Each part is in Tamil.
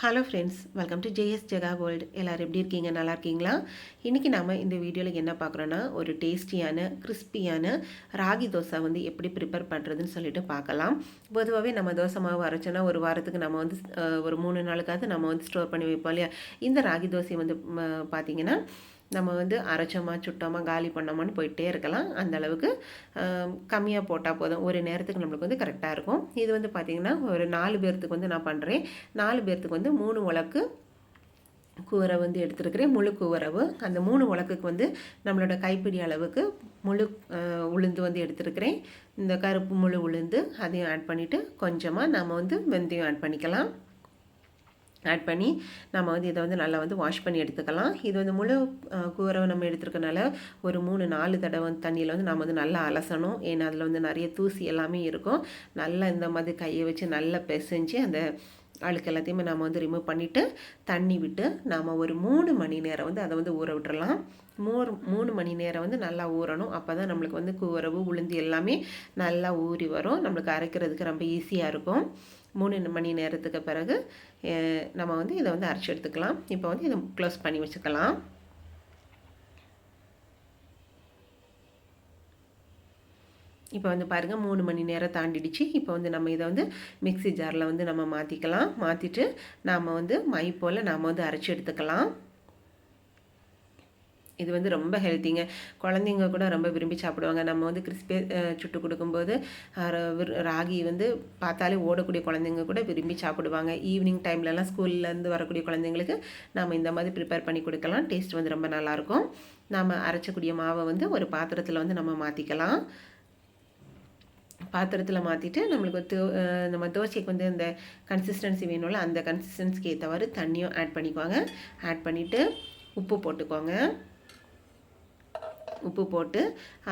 Hello friends welcome to JS Jega world எல்லோரும் எப்படி இருக்கீங்க? நல்லா இருக்கீங்களா? இன்றைக்கி நம்ம இந்த வீடியோவில் என்ன பார்க்குறோன்னா ஒரு டேஸ்டியான கிறிஸ்பியான ராகி தோசை வந்து எப்படி ப்ரிப்பேர் பண்ணுறதுன்னு சொல்லிட்டு பார்க்கலாம். பொதுவாகவே நம்ம தோசை மாவு அரைச்சோன்னா ஒரு வாரத்துக்கு நம்ம வந்து ஒரு மூணு நாளுக்காவது நம்ம வந்து ஸ்டோர் பண்ணி வைப்போம் இல்லையா? இந்த ராகி தோசை வந்து பார்த்திங்கன்னா நம்ம வந்து அரைச்சோமா சுட்டோமா காலி பண்ணோமான்னு போயிட்டே இருக்கலாம். அந்த அளவுக்கு கம்மியாக போட்டால் போதும். ஒரு நேரத்துக்கு நம்மளுக்கு வந்து கரெக்டாக இருக்கும். இது வந்து பார்த்திங்கன்னா ஒரு நாலு பேர்த்துக்கு வந்து நான் பண்ணுறேன் நாலு பேர்த்துக்கு வந்து மூணு உலக்கு கூரை வந்து எடுத்துருக்கிறேன். முழு கூரவு அந்த மூணு உலக்குக்கு வந்து நம்மளோட கைப்பிடி அளவுக்கு முழு உளுந்து வந்து எடுத்துருக்கிறேன். இந்த கருப்பு முழு உளுந்து அதையும் ஆட் பண்ணிவிட்டு கொஞ்சமாக நம்ம வந்து வெந்தயம் ஆட் பண்ணிக்கலாம். ஆட் பண்ணி நம்ம வந்து இதை வந்து நல்லா வந்து வாஷ் பண்ணி எடுத்துக்கலாம். இது வந்து முழு கூரை நம்ம எடுத்துருக்கனால ஒரு மூணு நாலு தடவை வந்து தண்ணியில் வந்து நம்ம வந்து நல்லா அலசணும். ஏன்னா அதில் வந்து நிறைய தூசி எல்லாமே இருக்கும். நல்லா இந்த மாதிரி கையை வச்சு நல்லா பிசைஞ்சு அந்த அழுக்கு எல்லாத்தையுமே நம்ம வந்து ரிமூவ் பண்ணிவிட்டு தண்ணி விட்டு நாம் ஒரு மூணு மணி நேரம் வந்து அதை வந்து ஊற விட்டுறலாம். மூணு மூணு மணி நேரம் வந்து நல்லா ஊறணும். அப்போ தான் நம்மளுக்கு வந்து கூரவு உளுந்து எல்லாமே நல்லா ஊறி வரும். நம்மளுக்கு அரைக்கிறதுக்கு ரொம்ப ஈஸியாக இருக்கும். மூணு மணி நேரத்துக்கு பிறகு நம்ம வந்து இதை வந்து அரைச்சி எடுத்துக்கலாம். இப்போ வந்து இதை க்ளோஸ் பண்ணி வச்சுக்கலாம். இப்போ வந்து பாருங்கள் மூணு மணி நேரம் தாண்டிடுச்சு. இப்போ வந்து நம்ம இதை வந்து மிக்ஸி ஜாரில் வந்து நம்ம மாற்றிக்கலாம் மாற்றிட்டு நாம் வந்து மை போல் நாம் வந்து அரைச்சி எடுத்துக்கலாம். இது வந்து ரொம்ப ஹெல்த்திங்க குழந்தைங்க கூட ரொம்ப விரும்பி சாப்பிடுவாங்க. நம்ம வந்து கிறிஸ்பி சுட்டு கொடுக்கும்போது ராகி வந்து பார்த்தாலே ஓடக்கூடிய குழந்தைங்க கூட விரும்பி சாப்பிடுவாங்க. ஈவினிங் டைம்லலாம் ஸ்கூல்லேருந்து வரக்கூடிய குழந்தைங்களுக்கு நம்ம இந்த மாதிரி ப்ரிப்பேர் பண்ணி கொடுக்கலாம். டேஸ்ட் வந்து ரொம்ப நல்லாயிருக்கும். நாம் அரைச்சக்கூடிய மாவை வந்து ஒரு பாத்திரத்தில் வந்து நம்ம மாற்றிக்கலாம் பாத்திரத்தில் மாற்றிட்டு நம்மளுக்கு தோ நம்ம தோசைக்கு வந்து அந்த கன்சிஸ்டன்சி வேணும்ல அந்த கன்சிஸ்டன்சிக்கு ஏற்றவாறு தண்ணியும் ஆட் பண்ணிக்குவாங்க ஆட் பண்ணிவிட்டு உப்பு போட்டுக்கோங்க. உப்பு போட்டு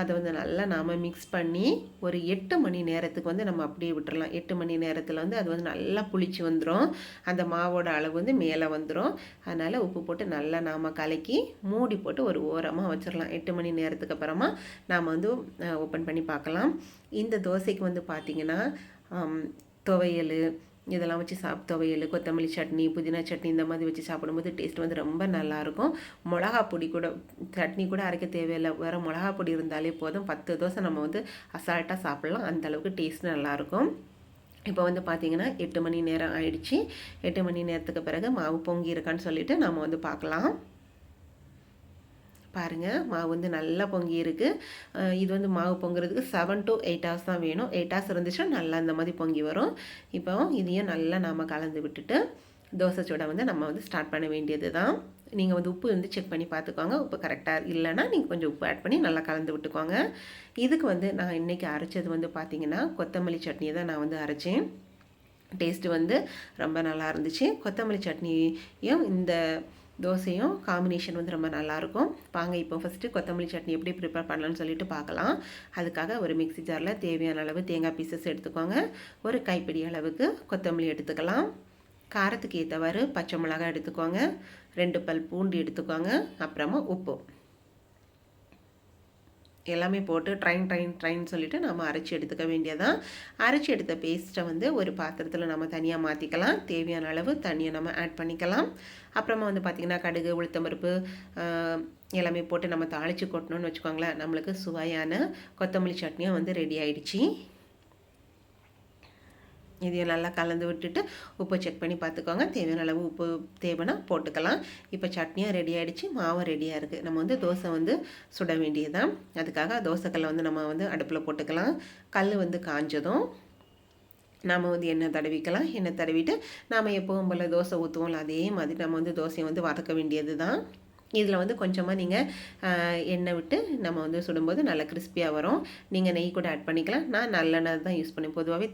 அதை வந்து நல்லா நாம் மிக்ஸ் பண்ணி ஒரு எட்டு மணி நேரத்துக்கு வந்து நம்ம அப்படியே விட்டுறலாம். எட்டு மணி நேரத்தில் வந்து அது வந்து நல்லா புளிச்சு வந்துடும் அந்த மாவோட அளவு வந்து மேலே வந்துடும் அதனால் உப்பு போட்டு நல்லா நாம் கலக்கி மூடி போட்டு ஒரு ஓரமாக வச்சிடலாம் எட்டு மணி நேரத்துக்கு அப்புறமா நாம் வந்து ஓப்பன் பண்ணி பார்க்கலாம். இந்த தோசைக்கு வந்து பார்த்திங்கன்னா துவையல் இதெல்லாம் வச்சு சாப் துவையல் கொத்தமல்லி சட்னி புதினா சட்னி இந்த மாதிரி வச்சு சாப்பிடும்போது டேஸ்ட் வந்து ரொம்ப நல்லாயிருக்கும். மிளகா பொடி கூட சட்னி கூட அரைக்க தேவையில்லை. வேறு மிளகா பொடி இருந்தாலே போதும். பத்து தோசை நம்ம வந்து அசால்ட்டாக சாப்பிட்லாம். அந்த அளவுக்கு டேஸ்ட் நல்லாயிருக்கும். இப்போ வந்து பார்த்திங்கன்னா எட்டு மணி நேரம் ஆயிடுச்சு. எட்டு மணி நேரத்துக்கு பிறகு மாவு பொங்கி இருக்கான்னு சொல்லிட்டு நம்ம வந்து பார்க்கலாம் பாருங்கள் மாவு வந்து நல்லா பொங்கி இருக்குது இது வந்து மாவு பொங்குறதுக்கு செவன் டு எயிட் ஹவர்ஸ் தான் வேணும். எயிட் ஹவர்ஸ் இருந்துச்சுன்னா நல்லா இந்த மாதிரி பொங்கி வரும். இப்போ இதையும் நல்லா நாம் கலந்து விட்டுட்டு தோசை சூடை வந்து நம்ம வந்து ஸ்டார்ட் பண்ண வேண்டியது தான் நீங்கள் வந்து உப்பு வந்து செக் பண்ணி பார்த்துக்கோங்க. உப்பு கரெக்டாக இல்லைன்னா நீங்கள் கொஞ்சம் உப்பு ஆட் பண்ணி நல்லா கலந்து விட்டுக்கோங்க. இதுக்கு வந்து நான் இன்றைக்கி அரைச்சது வந்து பார்த்திங்கன்னா கொத்தமல்லி சட்னியை தான் நான் வந்து அரைச்சேன். டேஸ்ட்டு வந்து ரொம்ப நல்லா இருந்துச்சு. கொத்தமல்லி சட்னியும் இந்த தோசையும் காம்பினேஷன் வந்து ரொம்ப நல்லாயிருக்கும். வாங்க இப்போ ஃபஸ்ட்டு கொத்தமல்லி சட்னி எப்படி ப்ரிப்பேர் பண்ணலான்னு சொல்லிட்டு பார்க்கலாம். அதுக்காக ஒரு மிக்ஸி ஜாரில் தேவையான அளவு தேங்காய் பீசஸ் எடுத்துக்கோங்க. ஒரு கைப்பிடி அளவுக்கு கொத்தமல்லி எடுத்துக்கலாம். காரத்துக்கு ஏற்றவாறு பச்சை மிளகாய் எடுத்துக்கோங்க. ரெண்டு பல் பூண்டு எடுத்துக்கோங்க. அப்புறமா உப்பு. எல்லாமே போட்டு ட்ரைன் ட்ரைன் ட்ரைன் சொல்லிட்டு நம்ம அரைச்சி எடுத்துக்க வேண்டியதான் அரைச்சி எடுத்த பேஸ்ட்டை வந்து ஒரு பாத்திரத்தில் நம்ம தனியாக மாற்றிக்கலாம் தேவையான அளவு தண்ணியை நம்ம ஆட் பண்ணிக்கலாம். அப்புறமா வந்து பார்த்திங்கன்னா கடுகு உளுத்தம்பருப்பு எல்லாமே போட்டு நம்ம தாளித்து கொட்டணும்னு வச்சுக்கோங்களேன். நம்மளுக்கு சுவையான கொத்தமல்லி சட்னியும் வந்து ரெடி ஆயிடுச்சு. இதையும் நல்லா கலந்து விட்டுட்டு உப்பு செக் பண்ணி பார்த்துக்கோங்க. தேவையான அளவு உப்பு தேவைன்னா போட்டுக்கலாம். இப்போ சட்னியும் ரெடி ஆகிடுச்சு மாவும் ரெடியாக இருக்குது நம்ம வந்து தோசை வந்து சுட வேண்டியதுதான். அதுக்காக தோசைக்கல்லை வந்து நம்ம வந்து அடுப்பில் போட்டுக்கலாம். கல் வந்து காஞ்சதும் நாம் வந்து எண்ணெய் தடவிக்கலாம். எண்ணெய் தடவிட்டு நாம் எப்போவும் போல் தோசை ஊற்றுவோம்ல அதே மாதிரி நம்ம வந்து தோசையை வந்து வதக்க வேண்டியது தான் இதில் வந்து கொஞ்சமாக நீங்கள் எண்ணெய் விட்டு நம்ம வந்து சுடும்போது நல்லா கிறிஸ்பியாக வரும். நீங்கள் நெய் கூட ஆட் பண்ணிக்கலாம். நான் நல்லெண்ணெய் தான் யூஸ் பண்ணேன். பொதுவாகவே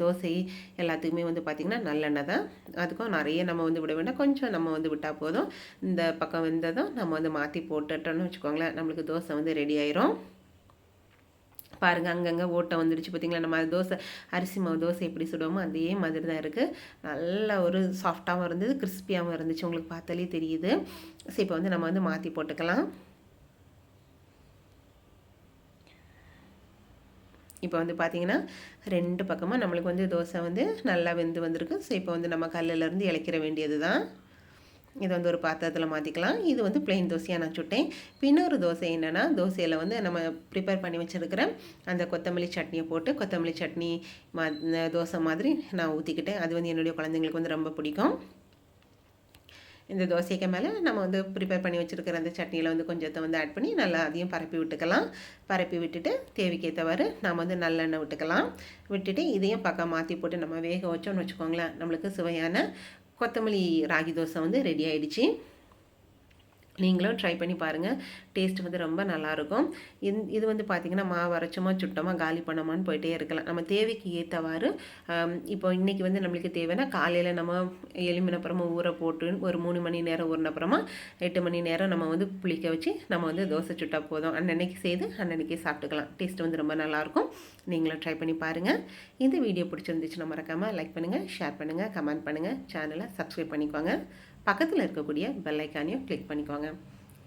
தோசை எல்லாத்துக்குமே வந்து பார்த்திங்கன்னா நல்லெண்ணெய் தான். அதுக்கும் நிறைய நம்ம வந்து விட வேண்டாம். கொஞ்சம் நம்ம வந்து விட்டால் போதும். இந்த பக்கம் வந்ததும் நம்ம வந்து மாற்றி போட்டுட்டோம்னு வச்சுக்கோங்களேன். நம்மளுக்கு தோசை வந்து ரெடி ஆயிரும். பாருங்கள் அங்கங்கே ஓட்டை வந்துடுச்சு பார்த்திங்களா நம்ம தோசை அரிசி மாவு தோசை எப்படி சுடுவோமோ அதே மாதிரி தான் இருக்குது நல்ல ஒரு சாஃப்டாகவும் இருந்தது கிறிஸ்பியாகவும் இருந்துச்சு. உங்களுக்கு பார்த்தாலே தெரியுது. ஸோ இப்போ வந்து நம்ம வந்து மாற்றி போட்டுக்கலாம். இப்போ வந்து பார்த்திங்கன்னா ரெண்டு பக்கமாக நம்மளுக்கு வந்து தோசை வந்து நல்லா வெந்து வந்திருக்கு. ஸோ இப்போ வந்து நம்ம கல்லுலேருந்து இழைக்கிற வேண்டியது தான் இதை வந்து ஒரு பாத்திரத்தில் மாற்றிக்கலாம் இது வந்து பிளெயின் தோசையாக நான் சுட்டேன். பின்னொரு தோசை என்னென்னா தோசையில் வந்து நம்ம ப்ரிப்பேர் பண்ணி வச்சுருக்கிற அந்த கொத்தமல்லி சட்னியை போட்டு கொத்தமல்லி சட்னி மா தோசை மாதிரி நான் ஊற்றிக்கிட்டேன் அது வந்து என்னுடைய குழந்தைங்களுக்கு வந்து ரொம்ப பிடிக்கும். இந்த தோசைக்கு மேலே நம்ம வந்து ப்ரிப்பேர் பண்ணி வச்சுருக்கிற அந்த சட்னியில் வந்து கொஞ்சத்தை வந்து ஆட் பண்ணி நல்லா அதையும் பரப்பி விட்டுக்கலாம். பரப்பி விட்டுட்டு தேவைக்கேற்றவாறு நம்ம வந்து நல்லெண்ணெய் விட்டுக்கலாம். விட்டுட்டு இதையும் பக்கம் மாற்றி போட்டு நம்ம வேக வச்சோன்னு வச்சுக்கோங்களேன். நம்மளுக்கு சுவையான கொத்தமல்லி ராகி தோசை வந்து ரெடி ஆகிடுச்சி நீங்களும் ட்ரை பண்ணி பாருங்கள் டேஸ்ட் வந்து ரொம்ப நல்லாயிருக்கும் இந் இது வந்து பார்த்திங்கன்னா மாவு அரைச்சோமா சுட்டமாக காலி பண்ணோமான்னு போயிட்டே இருக்கலாம். நம்ம தேவைக்கு ஏற்றவாறு இப்போ இன்றைக்கி வந்து நம்மளுக்கு தேவைன்னா காலையில் நம்ம எலும்பினப்புறமா ஊற போட்டு ஒரு மூணு மணி நேரம் ஊறினப்புறமா எட்டு மணி நேரம் நம்ம வந்து புளிக்க வச்சு நம்ம வந்து தோசை சுட்டா போதும். அன்னன்னைக்கு செய்து அன்னன்னைக்கு சாப்பிட்டுக்கலாம். டேஸ்ட் வந்து ரொம்ப நல்லாயிருக்கும் நீங்களும் ட்ரை பண்ணி பாருங்கள் இந்த வீடியோ பிடிச்சிருந்துச்சுன்னா மறக்காமல் லைக் பண்ணுங்கள் ஷேர் பண்ணுங்கள் கமெண்ட் பண்ணுங்கள் சேனலை சப்ஸ்கிரைப் பண்ணிக்கோங்க. பக்கத்தில் இருக்கக்கூடிய பெல் ஐக்கானையும் கிளிக் பண்ணிக்கோங்க.